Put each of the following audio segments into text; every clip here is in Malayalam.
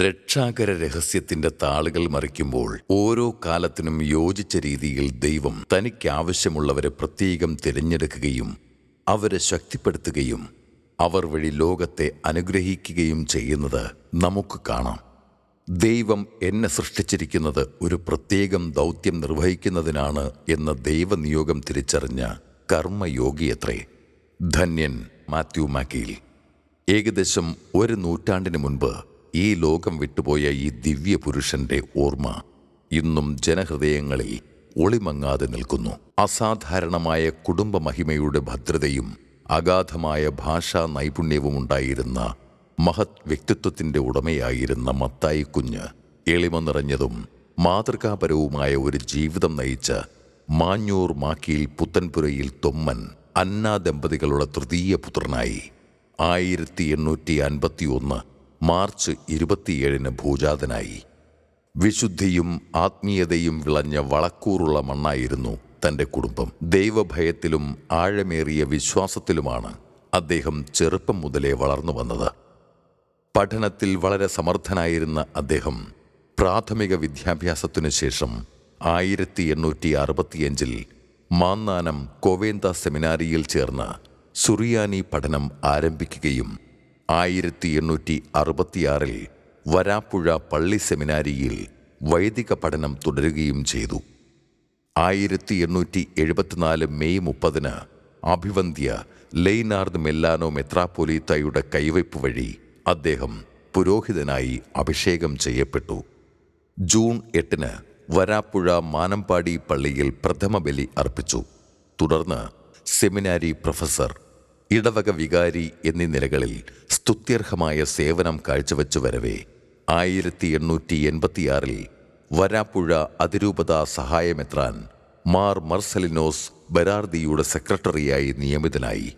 രക്ഷാകര രഹസ്യത്തിന്റെ താളുകൾ മറിക്കുമ്പോൾ ഓരോ കാലത്തിനും യോജിച്ച രീതിയിൽ ദൈവം തനിക്കാവശ്യമുള്ളവരെ പ്രത്യേകം തിരഞ്ഞെടുക്കുകയും അവരെ ശക്തിപ്പെടുത്തുകയും അവർ വഴി ലോകത്തെ അനുഗ്രഹിക്കുകയും ചെയ്യുന്നത് നമുക്ക് കാണാം. ദൈവം എന്നെ സൃഷ്ടിച്ചിരിക്കുന്നത് ഒരു പ്രത്യേകം ദൗത്യം നിർവഹിക്കുന്നതിനാണ് എന്ന ദൈവനിയോഗം തിരിച്ചറിഞ്ഞ കർമ്മയോഗിയത്രേ. ധന്യൻ മാത്യു മാക്കീൽ. ഏകദേശം ഒരു നൂറ്റാണ്ടിന് മുൻപ് ഈ ലോകം വിട്ടുപോയ ഈ ദിവ്യ പുരുഷന്റെ ഓർമ്മ ഇന്നും ജനഹൃദയങ്ങളിൽ ഒളിമങ്ങാതെ നിൽക്കുന്നു. അസാധാരണമായ കുടുംബമഹിമയുടെ ഭദ്രതയും അഗാധമായ ഭാഷാ നൈപുണ്യവും ഉണ്ടായിരുന്ന മഹത് വ്യക്തിത്വത്തിന്റെ ഉടമയായിരുന്ന മത്തായി കുഞ്ഞ് എളിമ നിറഞ്ഞതും മാതൃകാപരവുമായ ഒരു ജീവിതം നയിച്ച മാഞ്ഞൂർ മാക്കിയിൽ പുത്തൻപുരയിൽ തൊമ്മൻ അന്നാ ദമ്പതികളുടെ തൃതീയ പുത്രനായി ആയിരത്തി എണ്ണൂറ്റി അൻപത്തി ഒന്ന് മാർച്ച് ഇരുപത്തിയേഴിന് ഭൂജാതനായി. വിശുദ്ധിയും ആത്മീയതയും വിളഞ്ഞ വളക്കൂറുള്ള മണ്ണായിരുന്നു തന്റെ കുടുംബം. ദൈവഭയത്തിലും ആഴമേറിയ വിശ്വാസത്തിലുമാണ് അദ്ദേഹം ചെറുപ്പം മുതലേ വളർന്നു വന്നത്. പഠനത്തിൽ വളരെ സമർത്ഥനായിരുന്ന അദ്ദേഹം പ്രാഥമിക വിദ്യാഭ്യാസത്തിനു ശേഷം ആയിരത്തി എണ്ണൂറ്റി അറുപത്തിയഞ്ചിൽ മാന്നാനം കോവേന്ത സെമിനാരിയിൽ ചേർന്ന് സുറിയാനി പഠനം ആരംഭിക്കുകയും ആയിരത്തി എണ്ണൂറ്റി അറുപത്തിയാറിൽ വരാപ്പുഴ പള്ളി സെമിനാരിയിൽ വൈദിക പഠനം തുടരുകയും ചെയ്തു. ആയിരത്തി എണ്ണൂറ്റി എഴുപത്തിനാല് മെയ് മുപ്പതിന് അഭിവന്ധ്യ ലെയ്നാർഡ് മെല്ലാനോ മെത്രാപ്പൊലീത്തയുടെ കൈവയ്പ് വഴി അദ്ദേഹം പുരോഹിതനായി അഭിഷേകം ചെയ്യപ്പെട്ടു. ജൂൺ എട്ടിന് വരാപ്പുഴ മാനമ്പാടി പള്ളിയിൽ പ്രഥമ ബലി അർപ്പിച്ചു. തുടർന്ന് സെമിനാരി പ്രൊഫസർ ഇടവക വികാരി എന്നീ നിലകളിൽ സ്തുത്യർഹമായ സേവനം കാഴ്ചവെച്ചു വരവേ. ആയിരത്തി എണ്ണൂറ്റി എൺപത്തിയാറിൽ വരാപ്പുഴ അതിരൂപത സഹായമെത്രാൻ മാർ മർസലിനോസ് ബരാർദിയുടെ സെക്രട്ടറിയായി നിയമിതനായി.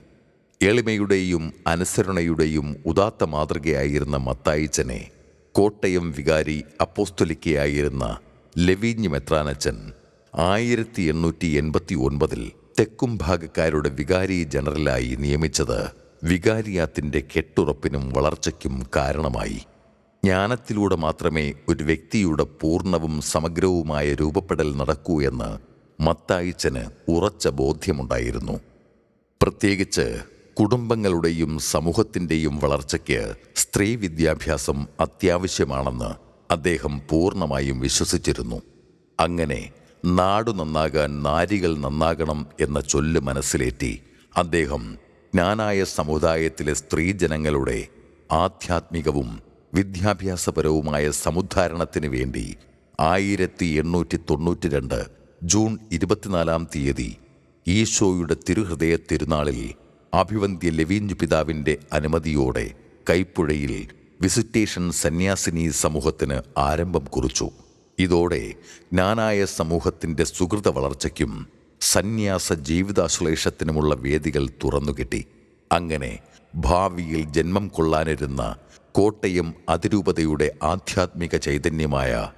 എളിമയുടെയും അനുസരണയുടെയും ഉദാത്ത മാതൃകയായിരുന്ന മത്തായിച്ചനെ കോട്ടയം വികാരി അപ്പോസ്തൊലിക്കയായിരുന്ന ലെവീഞ്ഞ് മെത്രാനച്ചൻ ആയിരത്തി എണ്ണൂറ്റി എൺപത്തി ഒൻപതിൽ തെക്കും ഭാഗക്കാരുടെ വികാരി ജനറലായി നിയമിച്ചത് വികാരിയാത്തിന്റെ കെട്ടുറപ്പിനും വളർച്ചയ്ക്കും കാരണമായി. ജ്ഞാനത്തിലൂടെ മാത്രമേ ഒരു വ്യക്തിയുടെ പൂർണവും സമഗ്രവുമായ രൂപപ്പെടൽ നടക്കൂ എന്ന് മത്തായിച്ചന് ഉറച്ച ബോധ്യമുണ്ടായിരുന്നു. പ്രത്യേകിച്ച് കുടുംബങ്ങളുടെയും സമൂഹത്തിന്റെയും വളർച്ചയ്ക്ക് സ്ത്രീ വിദ്യാഭ്യാസം അത്യാവശ്യമാണെന്ന് അദ്ദേഹം പൂർണമായും വിശ്വസിച്ചിരുന്നു. അങ്ങനെ നാടു നന്നാകാൻ നാരികൾ നന്നാകണം എന്ന ചൊല്ല് മനസ്സിലേറ്റി അദ്ദേഹം ജ്ഞാനായ സമുദായത്തിലെ സ്ത്രീജനങ്ങളുടെ ആധ്യാത്മികവും വിദ്യാഭ്യാസപരവുമായ സമുദ്ധാരണത്തിന് വേണ്ടി ആയിരത്തി എണ്ണൂറ്റി തൊണ്ണൂറ്റി രണ്ട് ജൂൺ ഇരുപത്തിനാലാം തീയതി ഈശോയുടെ തിരുഹൃദയ തിരുനാളിൽ അഭിവന്ധ്യ ലവീഞ്ച് പിതാവിന്റെ അനുമതിയോടെ കൈപ്പുഴയിൽ വിസിറ്റേഷൻ സന്യാസിനി സമൂഹത്തിന് ആരംഭം കുറിച്ചു. ഇതോടെ ജ്ഞാനായ സമൂഹത്തിന്റെ സുഹൃത വളർച്ചയ്ക്കും സന്യാസ ജീവിതാശ്ലേഷത്തിനുമുള്ള വേദികൾ തുറന്നുകിട്ടി അങ്ങനെ ഭാവിയിൽ ജന്മം കൊള്ളാനിരുന്ന കോട്ടയം അതിരൂപതയുടെ ആധ്യാത്മിക ചൈതന്യമായ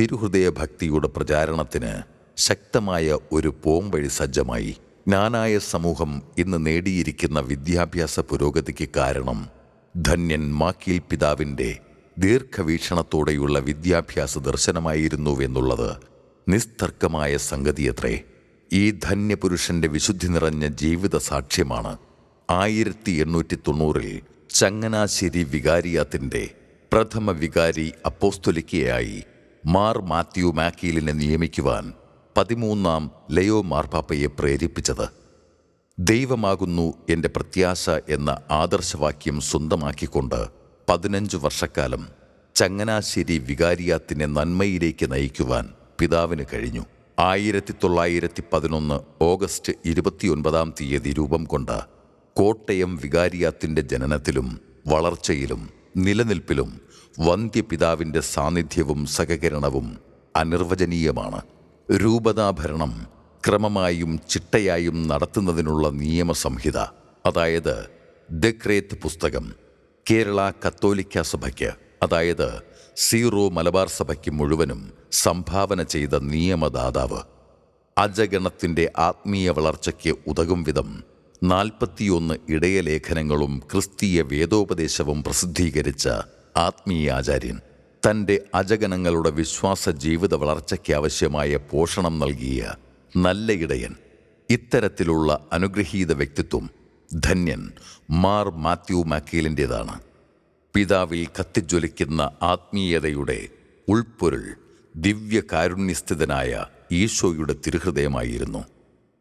തിരുഹൃദയ ഭക്തിയുടെ പ്രചാരണത്തിന് ശക്തമായ ഒരു പോംവഴി സജ്ജമായി. ജ്ഞാനായ സമൂഹം ഇന്ന് നേടിയിരിക്കുന്ന വിദ്യാഭ്യാസ പുരോഗതിക്ക് കാരണം ധന്യൻ മാക്കീൽ പിതാവിന്റെ ദീർഘവീക്ഷണത്തോടെയുള്ള വിദ്യാഭ്യാസ ദർശനമായിരുന്നുവെന്നുള്ളത് നിസ്തർക്കമായ സംഗതിയത്രേ. ഈ ധന്യപുരുഷന്റെ വിശുദ്ധി നിറഞ്ഞ ജീവിത സാക്ഷ്യമാണ് ആയിരത്തി എണ്ണൂറ്റി തൊണ്ണൂറിൽ ചങ്ങനാശ്ശേരി വികാരിയാത്തിന്റെ പ്രഥമ വികാരി അപ്പോസ്തുലിക്കയായി മാർ മാത്യു മാക്കീലിനെ നിയമിക്കുവാൻ പതിമൂന്നാം ലയോ മാർപ്പാപ്പയെ പ്രേരിപ്പിച്ചത്. ദൈവമാകുന്നു എന്റെ പ്രത്യാശ എന്ന ആദർശവാക്യം സ്വന്തമാക്കിക്കൊണ്ട് പതിനഞ്ച് വർഷക്കാലം ചങ്ങനാശ്ശേരി വികാരിയാത്തിനെ നന്മയിലേക്ക് നയിക്കുവാൻ പിതാവിന് കഴിഞ്ഞു. ആയിരത്തി തൊള്ളായിരത്തി പതിനൊന്ന് ഓഗസ്റ്റ് ഇരുപത്തിയൊൻപതാം തീയതി രൂപം കൊണ്ട കോട്ടയം വികാരിയാത്തിന്റെ ജനനത്തിലും വളർച്ചയിലും നിലനിൽപ്പിലും വന്ധ്യപിതാവിന്റെ സാന്നിധ്യവും സഹകരണവും അനിർവചനീയമാണ്. രൂപതാഭരണം ക്രമമായും ചിട്ടയായും നടത്തുന്നതിനുള്ള നിയമസംഹിത അതായത് ദക്രേത്ത് പുസ്തകം കേരള കത്തോലിക്ക സഭയ്ക്ക് അതായത് സീറോ മലബാർ സഭയ്ക്ക് മുഴുവനും സംഭാവന ചെയ്ത നിയമദാതാവ്. അജഗണത്തിന്റെ ആത്മീയ വളർച്ചയ്ക്ക് ഉതകും വിധം നാൽപ്പത്തിയൊന്ന് ഇടയലേഖനങ്ങളും ക്രിസ്തീയ വേദോപദേശവും പ്രസിദ്ധീകരിച്ച ആത്മീയാചാര്യൻ തന്റെ അജഗണങ്ങളുടെ വിശ്വാസ ജീവിത വളർച്ചയ്ക്ക് ആവശ്യമായ പോഷണം നൽകിയ നല്ല ഇടയൻ. ഇത്തരത്തിലുള്ള അനുഗ്രഹീത വ്യക്തിത്വം ധന്യൻ മാർ മാത്യു മാക്കേലിന്റെതാണ്. പിതാവിൽ കത്തിജ്വലിക്കുന്ന ആത്മീയതയുടെ ഉൾപ്പൊരുൾ ദിവ്യകാരുണ്യസ്ഥിതനായ ഈശോയുടെ തിരുഹൃദയമായിരുന്നു.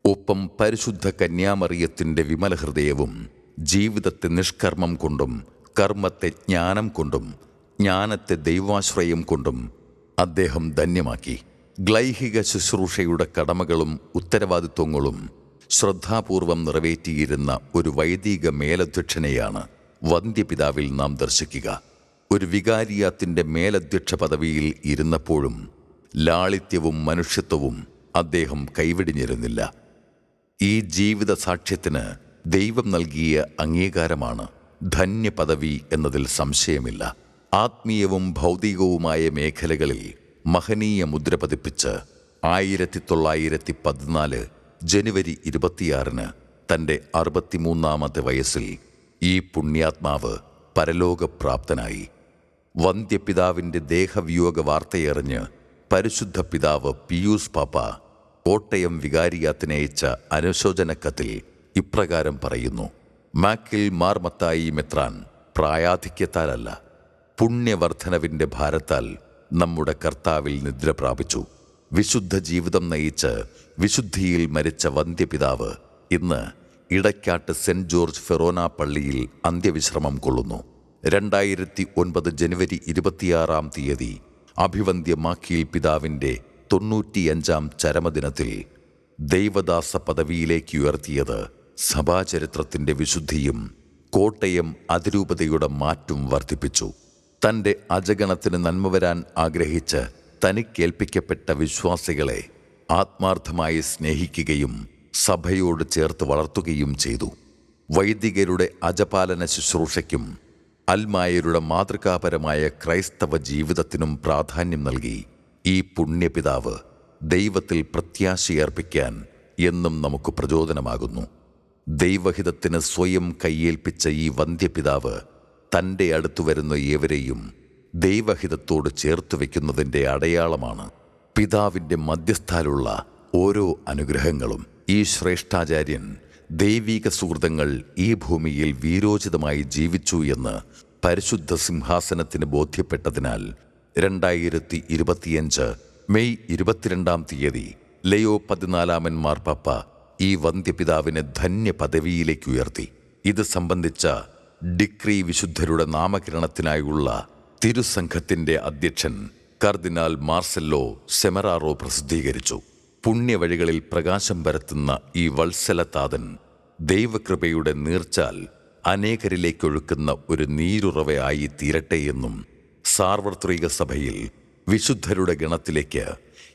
ഒപ്പം പരിശുദ്ധ കന്യാമറിയത്തിന്റെ വിമല ഹൃദയവും ജീവിതത്തെ നിഷ്കർമ്മം കൊണ്ടും കർമ്മത്തെ ജ്ഞാനം കൊണ്ടും ജ്ഞാനത്തെ ദൈവാശ്രയം കൊണ്ടും അദ്ദേഹം ധന്യമാക്കി. ഗ്ലൈഹിക ശുശ്രൂഷയുടെ കടമകളും ഉത്തരവാദിത്വങ്ങളും ശ്രദ്ധാപൂർവം നിറവേറ്റിയിരുന്ന ഒരു വൈദിക മേലധ്യക്ഷനെയാണ് വന്ധ്യപിതാവിൽ നാം ദർശിക്കുക. ഒരു വികാരിയാത്തിന്റെ മേലധ്യക്ഷ പദവിയിൽ ഇരുന്നപ്പോഴും ലാളിത്യവും മനുഷ്യത്വവും അദ്ദേഹം കൈവിടിഞ്ഞിരുന്നില്ല. ഈ ജീവിത സാക്ഷ്യത്തിന് ദൈവം നൽകിയ അംഗീകാരമാണ് ധന്യപദവി എന്നതിൽ സംശയമില്ല. ആത്മീയവും ഭൗതികവുമായ മേഖലകളിൽ മഹനീയ മുദ്ര പതിപ്പിച്ച് ആയിരത്തി തൊള്ളായിരത്തി പതിനാല് ജനുവരി ഇരുപത്തിയാറിന് തന്റെ അറുപത്തിമൂന്നാമത്തെ വയസ്സിൽ ഈ പുണ്യാത്മാവ് പരലോകപ്രാപ്തനായി വന്ധ്യപിതാവിന്റെ ദേഹവിയോഗ വാർത്തയറിഞ്ഞ് പരിശുദ്ധ പിതാവ് പിയൂസ് പാപ്പ കോട്ടയം വികാരിയാത്തിനയച്ച അനുശോചന കത്തിൽ ഇപ്രകാരം പറയുന്നു മാക്കിൽ മാർമത്തായി മെത്രാൻ പ്രായാധിക്യത്താലല്ല പുണ്യവർദ്ധനവിന്റെ ഭാരത്താൽ നമ്മുടെ കർത്താവിൽ നിദ്ര പ്രാപിച്ചു. വിശുദ്ധ ജീവിതം നയിച്ച് വിശുദ്ധിയിൽ മരിച്ച വന്ധ്യപിതാവ് ഇന്ന് ഇടയ്ക്കാട്ട് സെന്റ് ജോർജ് ഫെറോന പള്ളിയിൽ അന്ത്യവിശ്രമം കൊള്ളുന്നു. രണ്ടായിരത്തി ഒൻപത് ജനുവരി ഇരുപത്തിയാറാം തീയതി അഭിവന്ദ്യ മാക്കിയിൽ പിതാവിന്റെ തൊണ്ണൂറ്റിയഞ്ചാം ചരമദിനത്തിൽ ദൈവദാസ പദവിയിലേക്ക് ഉയർത്തിയത് സഭാചരിത്രത്തിന്റെ വിശുദ്ധിയും കോട്ടയം അതിരൂപതയുടെ മാറ്റും വർദ്ധിപ്പിച്ചു. തന്റെ അജഗണത്തിന് നന്മ വരാൻ ആഗ്രഹിച്ച് തനിക്കേൽപ്പിക്കപ്പെട്ട വിശ്വാസികളെ ആത്മാർത്ഥമായി സ്നേഹിക്കുകയും സഭയോട് ചേർത്ത് വളർത്തുകയും ചെയ്തു. വൈദികരുടെ അജപാലന ശുശ്രൂഷയ്ക്കും അൽമായരുടെ മാതൃകാപരമായ ക്രൈസ്തവ ജീവിതത്തിനും പ്രാധാന്യം നൽകി. ഈ പുണ്യപിതാവ് ദൈവത്തിൽ പ്രത്യാശയർപ്പിക്കാൻ എന്നും നമുക്ക് പ്രചോദനമാകുന്നു. ദൈവഹിതത്തിന് സ്വയം കയ്യേൽപ്പിച്ച ഈ വന്ധ്യപിതാവ് തന്റെ അടുത്തു വരുന്ന ഏവരെയും ദൈവഹിതത്തോട് ചേർത്ത് വയ്ക്കുന്നതിന്റെ അടയാളമാണ്. പിതാവിന്റെ മധ്യസ്ഥാലുള്ള ഓരോ അനുഗ്രഹങ്ങളും. ഈ ശ്രേഷ്ഠാചാര്യൻ ദൈവിക സുഹൃതങ്ങൾ ഈ ഭൂമിയിൽ വീരോചിതമായി ജീവിച്ചു എന്ന് പരിശുദ്ധ സിംഹാസനത്തിന് ബോധ്യപ്പെട്ടതിനാൽ രണ്ടായിരത്തി ഇരുപത്തിയഞ്ച് മെയ് ഇരുപത്തിരണ്ടാം തീയതി ലയോ പതിനാലാമൻ മാർപ്പാപ്പ ഈ വന്ധ്യപിതാവിനെ ധന്യ പദവിയിലേക്ക് ഉയർത്തി. ഇത് സംബന്ധിച്ച ഡിക്രി വിശുദ്ധരുടെ നാമകരണത്തിനായുള്ള തിരുസംഘത്തിന്റെ അധ്യക്ഷൻ കർദിനാൽ മാർസെല്ലോ സെമറാറോ പ്രസിദ്ധീകരിച്ചു. പുണ്യവഴികളിൽ പ്രകാശം പരത്തുന്ന ഈ വത്സലതാതൻ ദൈവകൃപയുടെ നീർച്ചാൽ അനേകരിലേക്കൊഴുക്കുന്ന ഒരു നീരുറവയായി തീരട്ടെയെന്നും സാർവത്രിക സഭയിൽ വിശുദ്ധരുടെ ഗണത്തിലേക്ക്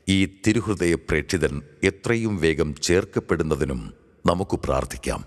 ഈ തിരുഹൃദയ പ്രേക്ഷിതൻ എത്രയും വേഗം ചേർക്കപ്പെടുന്നതിനും നമുക്ക് പ്രാർത്ഥിക്കാം.